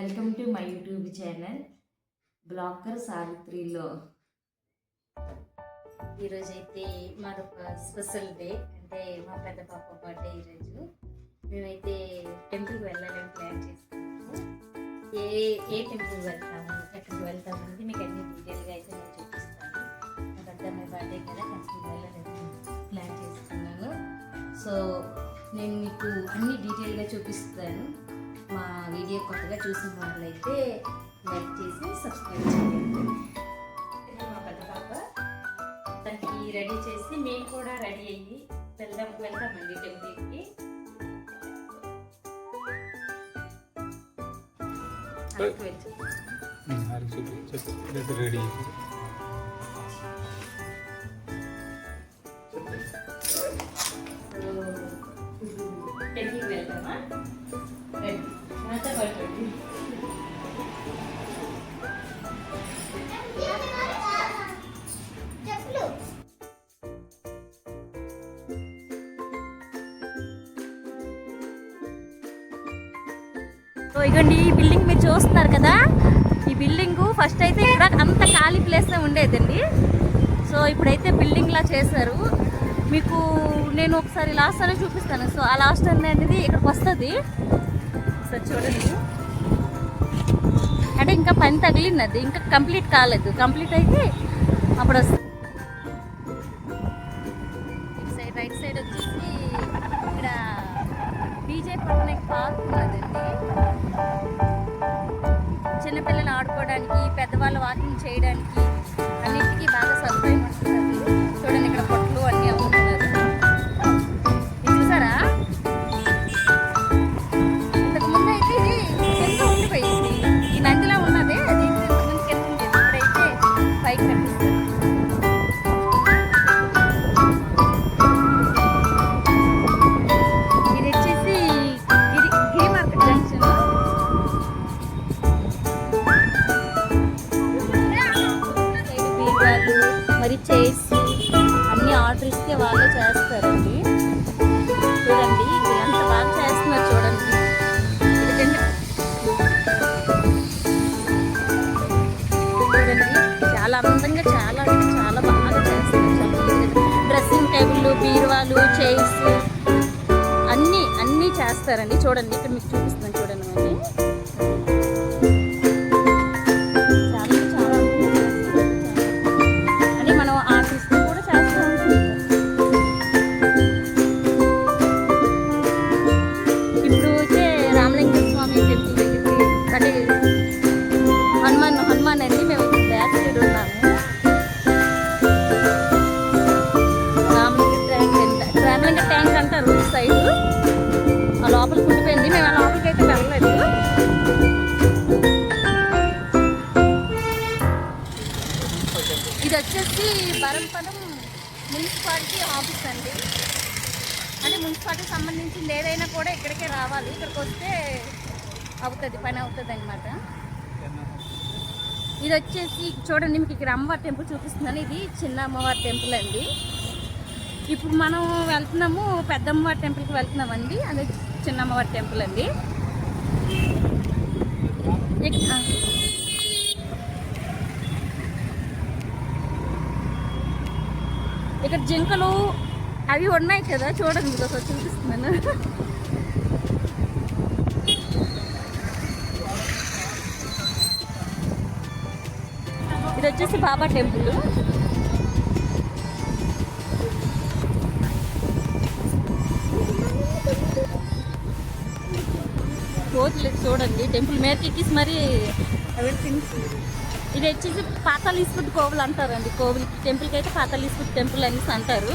Welcome to my YouTube channel blogger సావిత్రిలో. ఈరోజైతే మాదొక special day అంటే మా పెద్ద పాప బర్త్డే ఈరోజు. మేమైతే టెంపుల్కి వెళ్ళాలని ప్లాన్ చేసుకున్నాము ఏ ఏ టెంపుల్కి వెళ్తాము ఎక్కడికి వెళ్తాము అనేది మీకు అన్ని డీటెయిల్గా అయితే నేను చూపిస్తాను. పెద్ద మీ బర్త్డే కదా టెంపుల్కి వెళ్ళాలని ప్లాన్ చేసుకున్నాను సో నేను మీకు అన్ని డీటెయిల్గా చూపిస్తాను. వీడియో కొత్తగా చూసిన వాళ్ళైతే లైక్ చేసి సబ్స్క్రైబ్ చేయండి. మా పెద్ద పాప. తనకి రెడీ చేసి మేము కూడా రెడీ అయ్యి వెళ్దాం వెళ్తామండి టెంపుల్కి. రెడీ ఇదిగోండి ఈ బిల్డింగ్ మీరు చూస్తున్నారు కదా? ఈ బిల్డింగ్ ఫస్ట్ అయితే ఇక్కడ అంత ఖాళీ ప్లేస్ ఉండేదండి. సో ఇప్పుడైతే బిల్డింగ్లా చేశారు. మీకు నేను ఒకసారి లాస్ట్ అని చూపిస్తాను. సో ఆ లాస్ట్ అనేది ఇక్కడికి వస్తుంది. సార్ చూడండి. అంటే ఇంకా పని తగిలినది ఇంకా కంప్లీట్ కాలేదు. కంప్లీట్ అయితే అప్పుడు వస్తుంది. సైడ్ రైట్ సైడ్ వచ్చేసి ఇక్కడ బీజే పట్టణం పార్క్ ఉన్నదండి. చిన్నపిల్లలు ఆడుకోవడానికి పెద్దవాళ్ళు వాకింగ్ చేయడానికి అన్నిటికీ బాగా సదుపాయం బీరువాలు చైర్స్ అన్నీ అన్నీ చేస్తారండి. చూడండి ఇక్కడ మీకు చూపిస్తున్నాను చూడండి అంట ట్యాంక్ అంటారు సైజు. ఆ లోపల ఉండిపోయింది మేము ఆ లోపలికి అయితే వెళ్ళలేదు. ఇది వచ్చేసి బరంపనం మున్సిపాలిటీ ఆఫీస్ అండి. అంటే మున్సిపాలిటీకి సంబంధించింది ఏదైనా కూడా ఇక్కడికే రావాలి. ఇక్కడికి వస్తే అవుతుంది పని అవుతుంది అనమాట ఇది వచ్చేసి చూడండి మీకు ఇక్కడ అమ్మవారి టెంపుల్ చూపిస్తున్నాను. ఇది చిన్న అమ్మవారి టెంపుల్ అండి. ఇప్పుడు మనం వెళ్తున్నాము పెద్దమ్మవారి టెంపుల్కి వెళ్తున్నామండి. అదే చిన్నమ్మవారి టెంపుల్ అండి. ఇక్కడ జింకలు అవి ఉన్నాయి కదా చూడండి మీకు ఒకసారి చూపిస్తున్నాను. ఇది వచ్చేసి బాబా టెంపుల్. కోతులు చూడండి. టెంపుల్ మీద ఎక్కిసి మరి ఇది వచ్చేసి పాతాళీశ్వరుడు కోవులు అంటారండి. కోవిల్ టెంపుల్కి అయితే పాతాళీశ్వరుడు టెంపుల్ అనేసి అంటారు.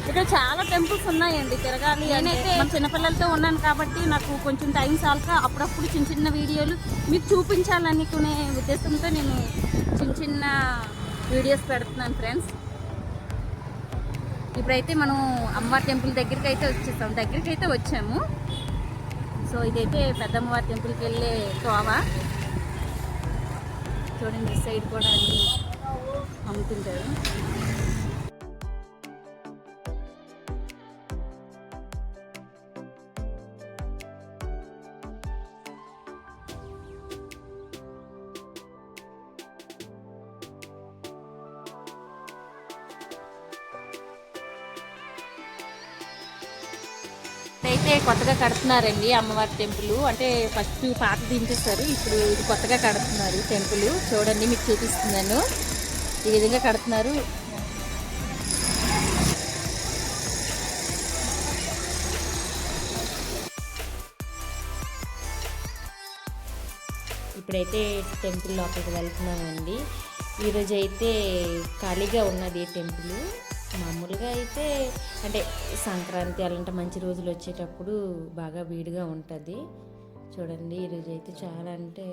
ఇక్కడ చాలా టెంపుల్స్ ఉన్నాయండి. తిరగాలి నేనైతే చిన్నపిల్లలతో ఉన్నాను కాబట్టి నాకు కొంచెం టైం చాలక అప్పుడప్పుడు చిన్న చిన్న వీడియోలు మీకు చూపించాలనుకునే ఉద్దేశంతో నేను చిన్న చిన్న వీడియోస్ పెడుతున్నాను ఫ్రెండ్స్. ఇప్పుడైతే మనం అమ్మవారి టెంపుల్ దగ్గరికి అయితే వచ్చేస్తాం దగ్గరికి అయితే వచ్చాము. సో ఇదైతే పెద్దమ్మవారి టెంపుల్కి వెళ్ళే తోవ. చూడండి సైడ్ కూడా అన్నీ అమ్ముతుంటారు. అయితే కొత్తగా కడుతున్నారండి అమ్మవారి టెంపుల్. అంటే ఫస్ట్ పాత దించేస్తారు ఇప్పుడు ఇది కొత్తగా కడుతున్నారు టెంపుల్. చూడండి మీకు చూపిస్తున్నాను. ఈ విధంగా కడుతున్నారు. ఇప్పుడైతే టెంపుల్ లోపలికి వెళ్తున్నామండి. ఈరోజు అయితే ఖాళీగా ఉన్నది టెంపుల్. మామూలుగా అయితే అంటే సంక్రాంతి అలాంటి మంచి రోజులు వచ్చేటప్పుడు బాగా వేడిగా ఉంటుంది. చూడండి ఈరోజు అయితే చాలా అంటే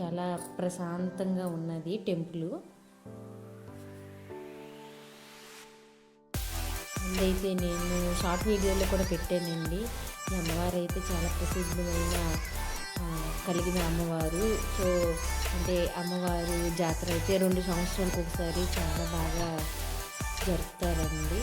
చాలా ప్రశాంతంగా ఉన్నది టెంపుల్. అయితే నేను షార్ట్ వీడియోలో కూడా పెట్టానండి. ఈ అమ్మవారు అయితే చాలా ప్రసిద్ధమైన కలిగిన అమ్మవారు. సో అంటే అమ్మవారు జాతర అయితే రెండు సంవత్సరాలకు ఒకసారి చాలా బాగా జరుపుతారండి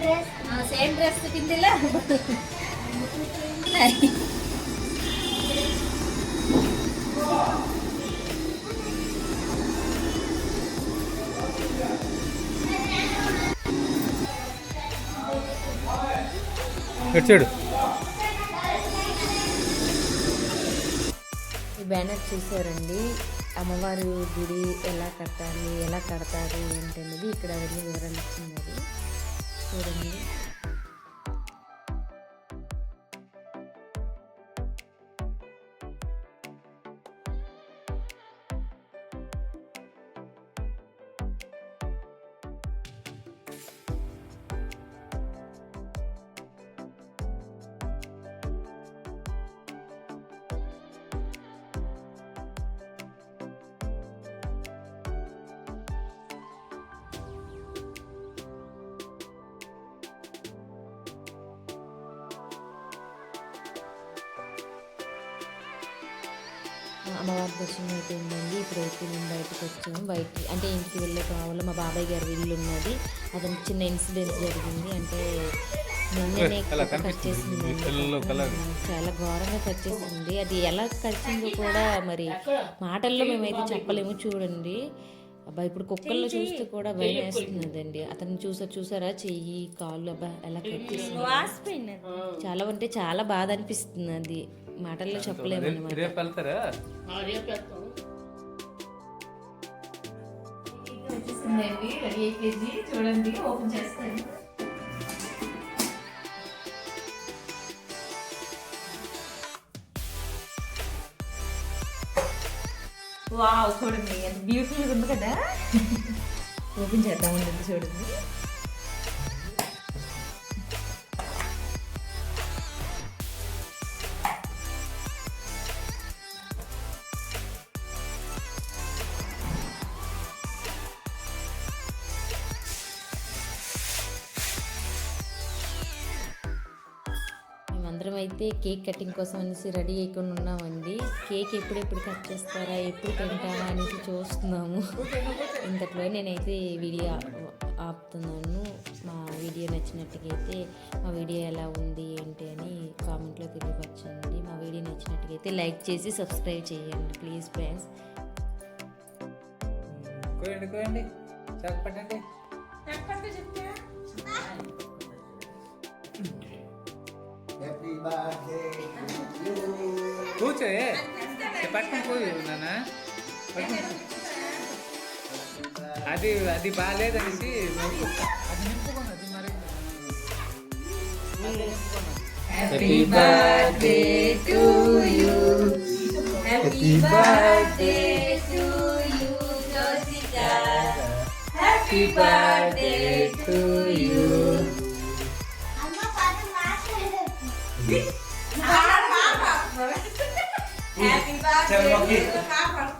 సేమ్ డ్రెస్ సేమ్ డ్రెస్ ఈ బ్యానర్ చూసారండి అమ్మవారి గుడి ఎలా కట్టాలి ఎలా కడతారు ఏంటనేది ఇక్కడ అవన్నీ వివరాలు ఇచ్చినది చూడండి అమ్మవారి దర్శనం అయిపోయిందండి. ఇప్పుడైతే మేము బయటకు వచ్చాము. బయట అంటే ఇంటికి వెళ్ళే కావాలి మా బాబాయ్ గారి ఇల్లు ఉన్నది. అతను చిన్న ఇన్సిడెంట్ జరిగింది. అంటే నిన్ననే కట్ కలర్. చాలా ఘోరంగా కట్ చేసింది. అది ఎలా కరిచిందో కూడా మరి మాటల్లో మేమైతే చెప్పలేము చూడండి. అబ్బా ఇప్పుడు కుక్కల్లో చూస్తే కూడా భయం వేస్తున్నదండి. అతను చూసా చూసారా? చెయ్యి కాళ్ళు అబ్బా ఎలా కట్ చేసింది. చాలా అంటే చాలా బాధ అనిపిస్తుంది అది మాటల్లో చెప్పలేము అనమాట రేపు వెళ్తారా? వచ్చేసిందండి రెడీ అయిపోయింది. చూడండి ఓపెన్ చేస్తాను. వావ్ చూడండి ఎంత బ్యూటిఫుల్గా ఉంది కదా. ఓపెన్ చేద్దామండి చూడండి. అయితే కేక్ కటింగ్ కోసం అనేసి రెడీ అయికొని ఉన్నామండి. కేక్ ఎప్పుడెప్పుడు కట్ చేస్తారా ఎప్పుడు తింటారా అనేసి చూస్తున్నాము. ఇంతట్లో నేనైతే వీడియో ఆపుతున్నాను. మా వీడియో నచ్చినట్టుగైతే మా వీడియో ఎలా ఉంది ఏంటి అని కామెంట్లో తెలియపరచండి. మా వీడియో నచ్చినట్టుగైతే లైక్ చేసి సబ్స్క్రైబ్ చేయండి ప్లీజ్ ఫ్రెండ్స్. కోయండి కోయండి. చెప్పండి హ్యాపీ బర్త్డే కూర్చో ఏ. ఏ, పట్టుకొని పోయి నాన్న పట్టుకొని పో. అది అది బాగాలేదనేసి నువ్వు అది నింపుకున్నది మరి happy birthday to you happy birthday to you Josika happy birthday to you happy birthday